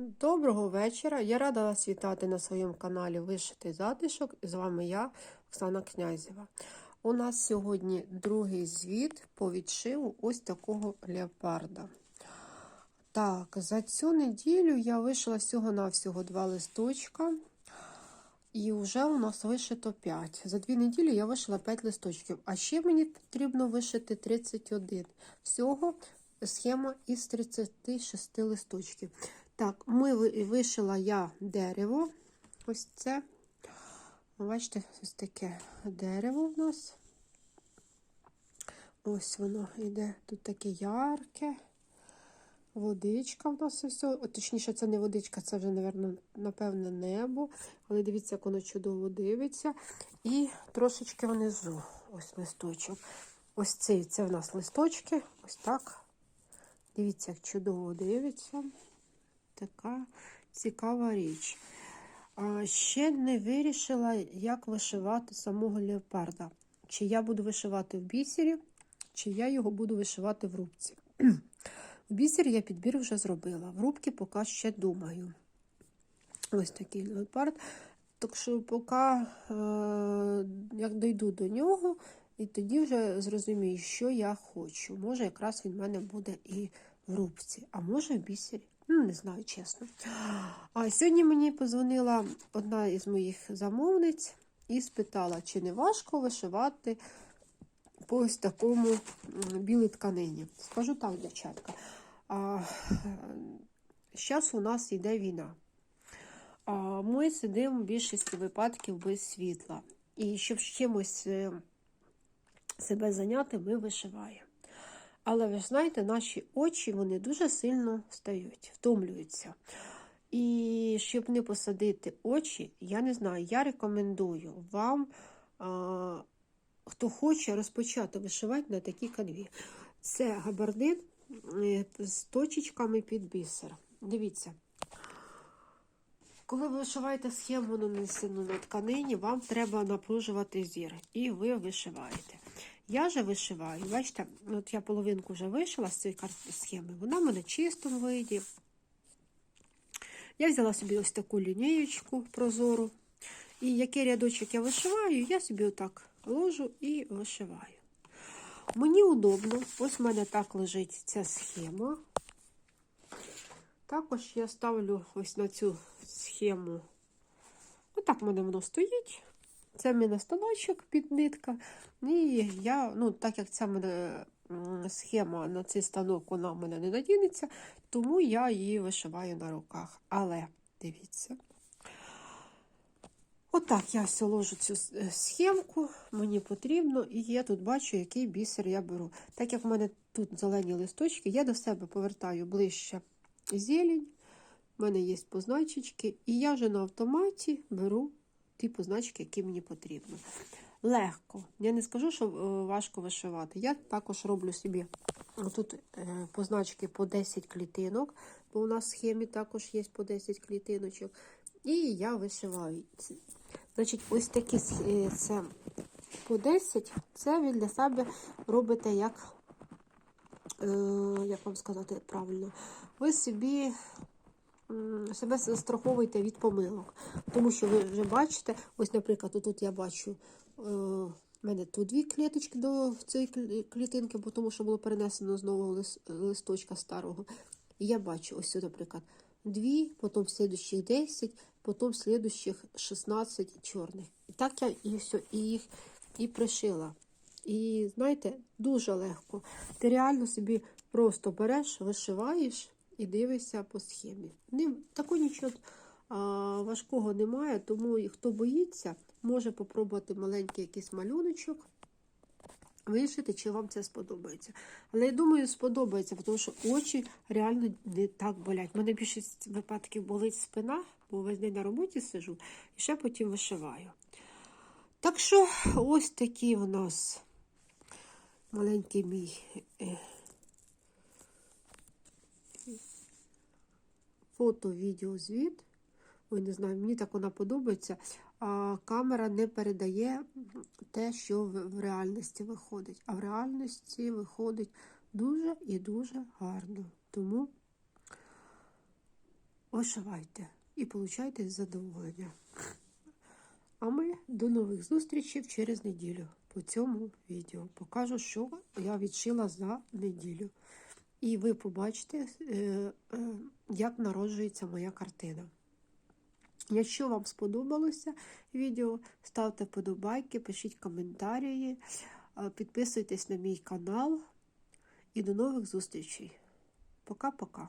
Доброго вечора. Я рада вас вітати на своєму каналі Вишитий затишок. І з вами я, Оксана Князєва. У нас сьогодні другий звіт по відшиву ось такого леопарда. Так, за цю неділю я вишила всього-навсього два листочка. І вже у нас вишито 5. За дві неділі я вишила 5 листочків. А ще мені потрібно вишити 31. Всього схема із 36 листочків. Так, ми вишила я дерево. Ось це. Бачите, ось таке дерево в нас. Ось воно йде. Тут таке ярке. Водичка в нас ось. Точніше, це не водичка, це вже, напевно, напевне, небо. Але дивіться, як воно чудово дивиться. І трошечки внизу ось листочок. Ось цей це в нас листочки. Ось так. Дивіться, як чудово дивиться. Така цікава річ. Ще не вирішила, як вишивати самого леопарда. Чи я буду вишивати в бісері, чи я його буду вишивати в рубці. В бісері я підбір вже зробила. В рубці поки ще думаю. Ось такий леопард. Так що поки е, як дойду до нього, і тоді вже зрозумію, що я хочу. Може, якраз він в мене буде і в рубці, а може в бісері. Ну, не знаю, чесно. А сьогодні мені позвонила одна із моїх замовниць і спитала, чи не важко вишивати по ось такому білій тканині. Скажу так, дівчатка. А, зараз у нас йде війна. А, ми сидимо в більшості випадків без світла. І щоб чимось е, себе зайняти, ми вишиваємо. Але ви ж знаєте, наші очі вони дуже сильно стають, втомлюються. І щоб не посадити очі, я не знаю, я рекомендую вам, а, хто хоче розпочати вишивати на такій канві. Це габардин е, з точечками під бісер. Дивіться. Коли ви вишиваєте схему нанесену на тканині, вам треба напружувати зір. І ви вишиваєте. Я же вишиваю, бачите, от я половинку вже вишила з цієї схеми. Вона в мене чистому виді. Я взяла собі ось таку лінієчку прозору. І який рядочок я вишиваю, я собі отак ложу і вишиваю. Мені удобно, ось в мене так лежить ця схема. Також я ставлю ось на цю схему. Отак в мене воно стоїть. Це в мене станочок під нитка. І я, ну, так як ця мене схема на цей станок, вона в мене не надінеться, тому я її вишиваю на руках. Але дивіться. Отак я все ложу цю е, схемку, мені потрібно, і я тут бачу, який бісер я беру. Так як в мене тут зелені листочки, я до себе повертаю ближче зелень, в мене є позначечки, і я вже на автоматі беру ті позначки, які мені потрібно. Легко. Я не скажу, що е, важко вишивати. Я також роблю собі тут е, позначки по 10 клітинок, бо у нас в схемі також є по 10 клітиночок. І я вишиваю. Значить, ось такі е, це по 10, це ви для себе робите як, е, як вам сказати правильно, ви собі себе застраховуєте від помилок. Тому що ви вже бачите, ось, наприклад, тут я бачу. Е, в мене тут дві кліточки до цієї клітинки, бо тому що було перенесено з нового листочка старого. І я бачу, ось, наприклад, дві, потім слідущих 10, потім слідущих 16 чорних. І так я і все, і їх і пришила. І знаєте, дуже легко. Ти реально собі просто береш, вишиваєш і дивишся по схемі. Такого нічого важкого немає, тому хто боїться, може попробувати маленький якийсь малюночок. Вирішити, чи вам це сподобається. Але я думаю, сподобається, тому що очі реально не так болять. У мене більшість випадків болить спина, бо весь день на роботі сижу і ще потім вишиваю. Так що ось такий у нас маленький мій фото, відео, звіт. Ой, не знаю, мені так вона подобається. А камера не передає те, що в, реальності виходить. А в реальності виходить дуже і дуже гарно. Тому вишивайте і получайте задоволення. А ми до нових зустрічей через неділю по цьому відео. Покажу, що я відшила за неділю. І ви побачите, е, е, як народжується моя картина. Якщо вам сподобалося відео, ставте подобайки, пишіть коментарі, е, підписуйтесь на мій канал і до нових зустрічей. Пока-пока.